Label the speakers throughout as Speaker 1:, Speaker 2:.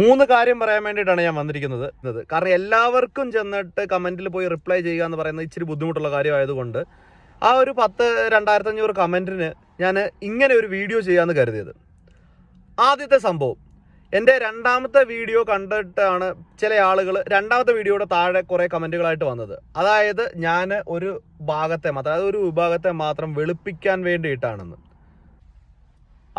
Speaker 1: മൂന്ന് കാര്യം പറയാൻ വേണ്ടിയിട്ടാണ് ഞാൻ വന്നിരിക്കുന്നത്. കാരണം എല്ലാവർക്കും ചെന്നിട്ട് കമന്റിൽ പോയി റിപ്ലൈ ചെയ്യുക എന്ന് പറയുന്നത് ഇച്ചിരി ബുദ്ധിമുട്ടുള്ള കാര്യമായതുകൊണ്ട് ആ ഒരു പത്ത് രണ്ടായിരത്തഞ്ഞൂറ് കമന്റിന് ഞാൻ ഇങ്ങനെ ഒരു വീഡിയോ ചെയ്യാമെന്ന് കരുതിയത്. ആദ്യത്തെ സംഭവം എന്റെ രണ്ടാമത്തെ വീഡിയോ കണ്ടിട്ടാണ് ചില ആളുകൾ രണ്ടാമത്തെ വീഡിയോയുടെ താഴെ കുറേ കമന്റുകളായിട്ട് വന്നത്. അതായത് ഞാൻ ഒരു ഭാഗത്തെ മാത്രം അതായത് ഒരു വിഭാഗത്തെ മാത്രം വെളുപ്പിക്കാൻ വേണ്ടിയിട്ടാണെന്ന്.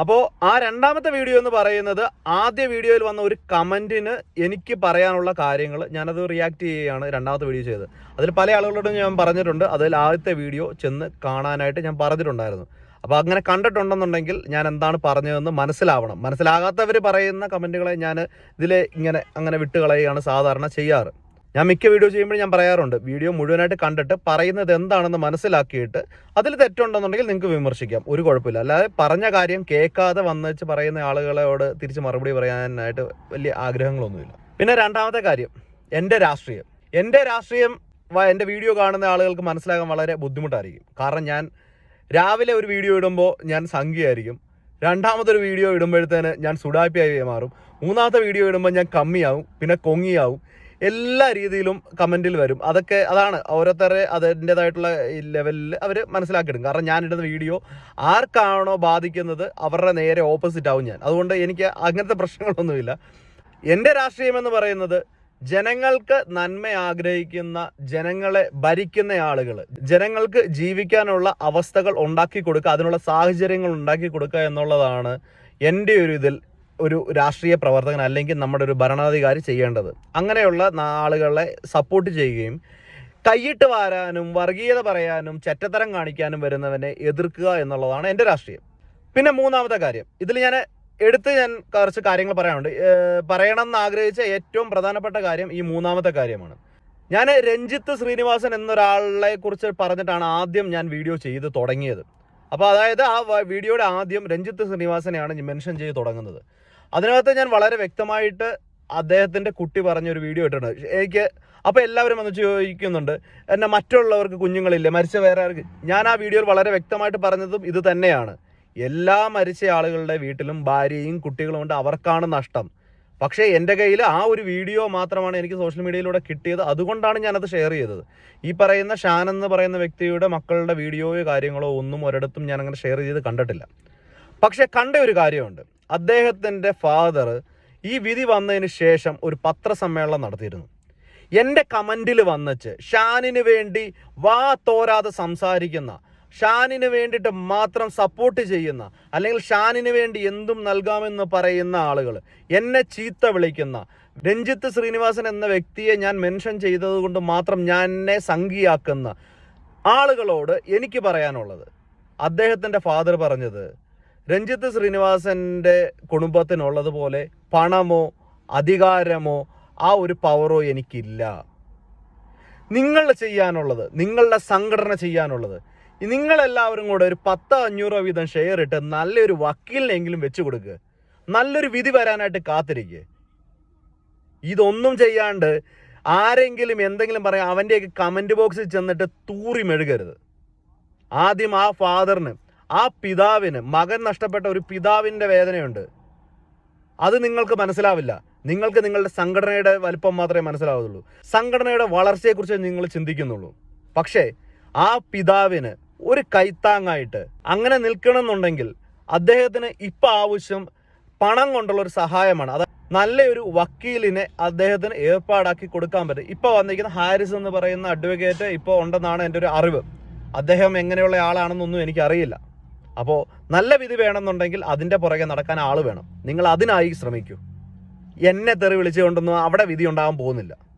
Speaker 1: അപ്പോൾ ആ രണ്ടാമത്തെ വീഡിയോ എന്ന് പറയുന്നത് ആദ്യ വീഡിയോയിൽ വന്ന ഒരു കമന്റിന് എനിക്ക് പറയാനുള്ള കാര്യങ്ങൾ ഞാനത് റിയാക്ട് ചെയ്യുകയാണ് രണ്ടാമത്തെ വീഡിയോ ചെയ്തത്. അതിൽ പല ആളുകളോടും ഞാൻ പറഞ്ഞിട്ടുണ്ട്. അതിൽ ആദ്യത്തെ വീഡിയോ ചെന്ന് കാണാനായിട്ട് ഞാൻ പറഞ്ഞിട്ടുണ്ടായിരുന്നു. അപ്പോൾ അങ്ങനെ കണ്ടിട്ടുണ്ടെന്നുണ്ടെങ്കിൽ ഞാൻ എന്താണ് പറഞ്ഞതെന്ന് മനസ്സിലാവണം. മനസ്സിലാകാത്തവർ പറയുന്ന കമന്റുകളെ ഞാൻ ഇതിൽ ഇങ്ങനെ അങ്ങനെ വിട്ടുകളയുകയാണ് സാധാരണ ചെയ്യാറ്. ഞാൻ മിക്ക വീഡിയോ ചെയ്യുമ്പോൾ ഞാൻ പറയാറുണ്ട് വീഡിയോ മുഴുവനായിട്ട് കണ്ടിട്ട് പറയുന്നത് എന്താണെന്ന് മനസ്സിലാക്കിയിട്ട് അതിൽ തെറ്റുണ്ടെന്നുണ്ടെങ്കിൽ നിങ്ങൾക്ക് വിമർശിക്കാം. ഒരു കുഴപ്പമില്ല. അല്ലാതെ പറഞ്ഞ കാര്യം കേൾക്കാതെ വെച്ച് പറയുന്ന ആളുകളോട് തിരിച്ച് മറുപടി പറയാനായിട്ട് വലിയ ആഗ്രഹങ്ങളൊന്നുമില്ല. പിന്നെ രണ്ടാമത്തെ കാര്യം എന്റെ രാഷ്ട്രീയം. എന്റെ രാഷ്ട്രീയം എന്റെ വീഡിയോ കാണുന്ന ആളുകൾക്ക് മനസ്സിലാകാൻ വളരെ ബുദ്ധിമുട്ടായിരിക്കും. കാരണം ഞാൻ രാവിലെ ഒരു വീഡിയോ ഇടുമ്പോൾ ഞാൻ സംഖ്യയായിരിക്കും. രണ്ടാമതൊരു വീഡിയോ ഇടുമ്പോഴത്തേന് ഞാൻ സുഡാപ്പിയായി മാറും. മൂന്നാമത്തെ വീഡിയോ ഇടുമ്പോൾ ഞാൻ കമ്മിയാവും. പിന്നെ കൊങ്ങിയാവും. എല്ലാ രീതിയിലും കമന്റിൽ വരും. അതൊക്കെ അതാണ്. ഓരോരുത്തരെ അതിന്റെതായിട്ടുള്ള ലെവലിൽ അവർ മനസ്സിലാക്കിയിടും കാരണം ഞാനിടുന്ന വീഡിയോ ആർക്കാണോ ബാധിക്കുന്നത് അവരുടെ നേരെ ഓപ്പോസിറ്റ് ആവും ഞാൻ. അതുകൊണ്ട് എനിക്ക് അങ്ങനത്തെ പ്രശ്നങ്ങളൊന്നുമില്ല. എന്റെ രാഷ്ട്രീയം എന്ന് പറയുന്നത് ജനങ്ങൾക്ക് നന്മ ആഗ്രഹിക്കുന്ന ജനങ്ങളെ ഭരിക്കുന്ന ആളുകൾ ജനങ്ങൾക്ക് ജീവിക്കാനുള്ള അവസ്ഥകൾ ഉണ്ടാക്കി കൊടുക്കുക അതിനുള്ള സാഹചര്യങ്ങൾ ഉണ്ടാക്കി കൊടുക്കുക എന്നുള്ളതാണ് എന്റെ ഒരു ഇതിൽ ഒരു രാഷ്ട്രീയ പ്രവർത്തകൻ അല്ലെങ്കിൽ നമ്മുടെ ഒരു ഭരണാധികാരി ചെയ്യേണ്ടത്. അങ്ങനെയുള്ള ആളുകളെ സപ്പോർട്ട് ചെയ്യുകയും കൈയിട്ട് വാരാനും വർഗീയത പറയാനും ചറ്റത്തരം കാണിക്കാനും വരുന്നവനെ എതിർക്കുക എന്നുള്ളതാണ് എന്റെ രാഷ്ട്രീയം. പിന്നെ മൂന്നാമത്തെ കാര്യം. ഇതിൽ ഞാൻ എടുത്ത് ഞാൻ കുറച്ച് കാര്യങ്ങൾ പറയാനുണ്ട്. പറയണമെന്ന് ആഗ്രഹിച്ച ഏറ്റവും പ്രധാനപ്പെട്ട കാര്യം ഈ മൂന്നാമത്തെ കാര്യമാണ്. ഞാൻ രഞ്ജിത്ത് ശ്രീനിവാസൻ എന്നൊരാളെ കുറിച്ച് പറഞ്ഞിട്ടാണ് ആദ്യം ഞാൻ വീഡിയോ ചെയ്ത് തുടങ്ങിയത്. അപ്പോൾ അതായത് ആ വീഡിയോയുടെ ആദ്യം രഞ്ജിത്ത് ശ്രീനിവാസനെയാണ് മെൻഷൻ ചെയ്ത് തുടങ്ങുന്നത്. അതിനകത്ത് ഞാൻ വളരെ വ്യക്തമായിട്ട് അദ്ദേഹത്തിന്റെ കുട്ടി പറഞ്ഞൊരു വീഡിയോ ഇട്ടിട്ടുണ്ട്. എനിക്ക് അപ്പോൾ എല്ലാവരും വന്ന് ചോദിക്കുന്നുണ്ട് എന്നെ മറ്റുള്ളവർക്ക് കുഞ്ഞുങ്ങളില്ല മരിച്ച വേറെ ആർക്ക്? ഞാൻ ആ വീഡിയോയിൽ വളരെ വ്യക്തമായിട്ട് പറഞ്ഞതും ഇത് തന്നെയാണ്. എല്ലാ മരിച്ച ആളുകളുടെ വീട്ടിലും ഭാര്യയും കുട്ടികളും ഉണ്ട് അവർക്കാണ് നഷ്ടം. പക്ഷേ എന്റെ കയ്യിൽ ആ ഒരു വീഡിയോ മാത്രമാണ് എനിക്ക് സോഷ്യൽ മീഡിയയിലൂടെ കിട്ടിയത്. അതുകൊണ്ടാണ് ഞാനത് ഷെയർ ചെയ്തത്. ഈ പറയുന്ന ഷാൻ എന്ന് പറയുന്ന വ്യക്തിയുടെ മക്കളുടെ വീഡിയോയോ കാര്യങ്ങളോ ഒന്നും ഒരിടത്തും ഞാൻ അങ്ങനെ ഷെയർ ചെയ്ത് കണ്ടിട്ടില്ല. പക്ഷേ കണ്ട ഒരു കാര്യമുണ്ട്. അദ്ദേഹത്തിന്റെ ഫാദർ ഈ വിധി വന്നതിന് ശേഷം ഒരു പത്രസമ്മേളനം നടത്തിയിരുന്നു. എന്റെ കമന്റിൽ വന്നിച്ച് ഷാനിന് വേണ്ടി വാ തോരാതെ സംസാരിക്കുന്ന ഷാനിന് വേണ്ടിയിട്ട് മാത്രം സപ്പോർട്ട് ചെയ്യുന്ന അല്ലെങ്കിൽ ഷാനിന് വേണ്ടി എന്തും നൽകാമെന്ന് പറയുന്ന ആളുകൾ എന്നെ ചീത്ത വിളിക്കുന്ന രഞ്ജിത്ത് ശ്രീനിവാസൻ എന്ന വ്യക്തിയെ ഞാൻ മെൻഷൻ ചെയ്തതുകൊണ്ട് മാത്രം ഞാൻ എന്നെ സംഖ്യയാക്കുന്ന ആളുകളോട് എനിക്ക് പറയാനുള്ളത്. അദ്ദേഹത്തിന്റെ ഫാദർ പറഞ്ഞത് രഞ്ജിത്ത് ശ്രീനിവാസന്റെ കുടുംബത്തിനുള്ളതുപോലെ പണമോ അധികാരമോ ആ ഒരു പവറോ എനിക്കില്ല. നിങ്ങൾ ചെയ്യാനുള്ളത് നിങ്ങളുടെ സംഘടന ചെയ്യാനുള്ളത് നിങ്ങളെല്ലാവരും കൂടെ ഒരു പത്തോ അഞ്ഞൂറോ വീതം ഷെയർ ഇട്ട് നല്ലൊരു വക്കീലിനെങ്കിലും വെച്ചു കൊടുക്കുക നല്ലൊരു വിധി വരാനായിട്ട് കാത്തിരിക്കുക ഇതൊന്നും ചെയ്യാണ്ട് ആരെങ്കിലും എന്തെങ്കിലും പറയാം അവന്റെയൊക്കെ കമന്റ് ബോക്സിൽ ചെന്നിട്ട് തൂറി മെഴുകരുത്. ആദ്യം ആ ഫാദറിന് ആ പിതാവിന് മകൻ നഷ്ടപ്പെട്ട ഒരു പിതാവിന്റെ വേദനയുണ്ട്. അത് നിങ്ങൾക്ക് മനസ്സിലാവില്ല. നിങ്ങൾക്ക് നിങ്ങളുടെ സംഘടനയുടെ വലിപ്പം മാത്രമേ മനസ്സിലാവുള്ളൂ. സംഘടനയുടെ വളർച്ചയെക്കുറിച്ച് നിങ്ങൾ ചിന്തിക്കുന്നുള്ളൂ. പക്ഷേ ആ പിതാവിന് ഒരു കൈത്താങ്ങായിട്ട് അങ്ങനെ നിൽക്കണമെന്നുണ്ടെങ്കിൽ അദ്ദേഹത്തിന് ഇപ്പം ആവശ്യം പണം കൊണ്ടുള്ള ഒരു സഹായമാണ്. അത് നല്ലൊരു വക്കീലിനെ അദ്ദേഹത്തിന് ഏർപ്പാടാക്കി കൊടുക്കാൻ പറ്റും. ഇപ്പോൾ വന്നിരിക്കുന്ന ഹാരിസ് എന്ന് പറയുന്ന അഡ്വക്കേറ്റ് ഇപ്പോൾ ഉണ്ടെന്നാണ് എന്റെ ഒരു അറിവ്. അദ്ദേഹം എങ്ങനെയുള്ള ആളാണെന്നൊന്നും എനിക്കറിയില്ല. അപ്പോൾ നല്ല വിധി വേണമെന്നുണ്ടെങ്കിൽ അതിന്റെ പുറകെ നടക്കാൻ ആൾ വേണം. നിങ്ങൾ അതിനായി ശ്രമിക്കൂ. എന്നെ തെറി വിളിച്ചുകൊണ്ടൊന്നും അവിടെ വിധി ഉണ്ടാകാൻ പോകുന്നില്ല.